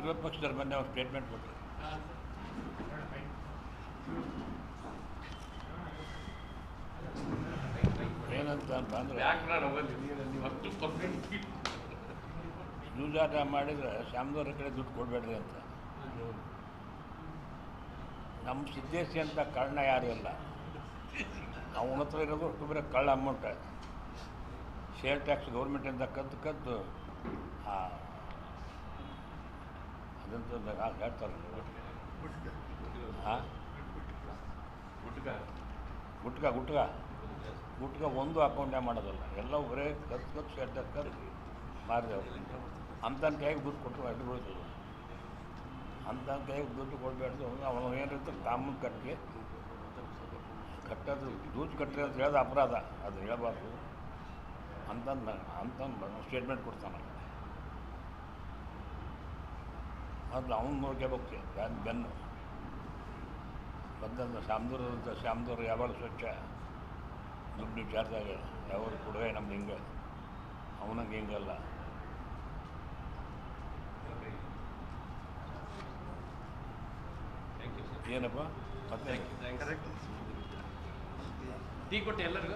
ವಿರೋಧ ಪಕ್ಷದವ್ರು ಮೊನ್ನೆ ಅವ್ರು ಸ್ಟೇಟ್ಮೆಂಟ್ ಕೊಟ್ಟರು ಏನಂತ ಅಂತ ಅಂದರೆ ಜೂಜಾಟ ಮಾಡಿದ್ರೆ ಶ್ಯಾಮದವ್ರ ಕಡೆ ದುಡ್ಡು ಕೊಡಬೇಡ್ರಿ ಅಂತ. ನಮ್ಮ ಸಿದ್ದೇಶಿ ಅಂತ ಕಾರಣ ಯಾರು ಇಲ್ಲ. ಅವನ ಹತ್ರ ಇರೋದು ಬರೀ ಕಳ್ಳ ಅಮೌಂಟ್ ಶೇರ್ ಟ್ಯಾಕ್ಸ್ ಗೌರ್ಮೆಂಟಿಂದ ಕದ್ದು ಕದ್ದು ಹೇಳ್ತಾರೆ ಹಾಂ ಗುಟ್ಕ ಗುಟ್ಕ. ಗುಟ್ಕ ಒಂದು ಅಕೌಂಟೇ ಮಾಡೋದಲ್ಲ. ಎಲ್ಲ ಬರೇ ಕತ್ತು ಶೇರ್ ಟ್ಯಾಕ್ಸ್ ಕದ್ದು ಮಾರಿದೆವು ಅಂಥನ ಕೈಗೆ ದುಡ್ಡು ಕೊಟ್ಟು ಅಡ್ಡು ಬೀಳ್ತದೆ. ಅಂಥನ ಕೈಗೆ ದುಡ್ಡು ಕೊಡಬೇಡ್ದು ಅವನು. ಏನಿರ್ತಾರೆ ಕಾಮನ್ ಕಟ್ಟಿಗೆ ಕಟ್ಟೋದು ದುಡ್ಡು ಕಟ್ಟರೆ ಅಂತ ಹೇಳೋದು ಅಪರಾಧ. ಅದು ಹೇಳಬಾರ್ದು. ಅಂತಂದು ಅಂತಂದು ಸ್ಟೇಟ್ಮೆಂಟ್ ಕೊಡ್ತಾನೆ ಅದು ಅವನು ನೋಡ್ಕೋಬೇಕು. ಬೆನ್ ಬೆನ್ನು. ಬಂದಂತ ಶಾಮದೂರು ಅಂತ ಶಾಮದೂರು ಯಾವಾಗ ಸ್ವಚ್ಛ. ದುಡ್ಡು ವಿಚಾರದಾಗ ಯಾವಾಗ ಕೊಡುವೆ ನಮ್ದು ಹಿಂಗೆ. ಅವನಂಗೆ ಹಿಂಗಲ್ಲ ಏನಪ್ಪ? ಮತ್ತೆ? ಟೀ ಕೊಟ್ಟೆ ಎಲ್ಲರಿಗೂ?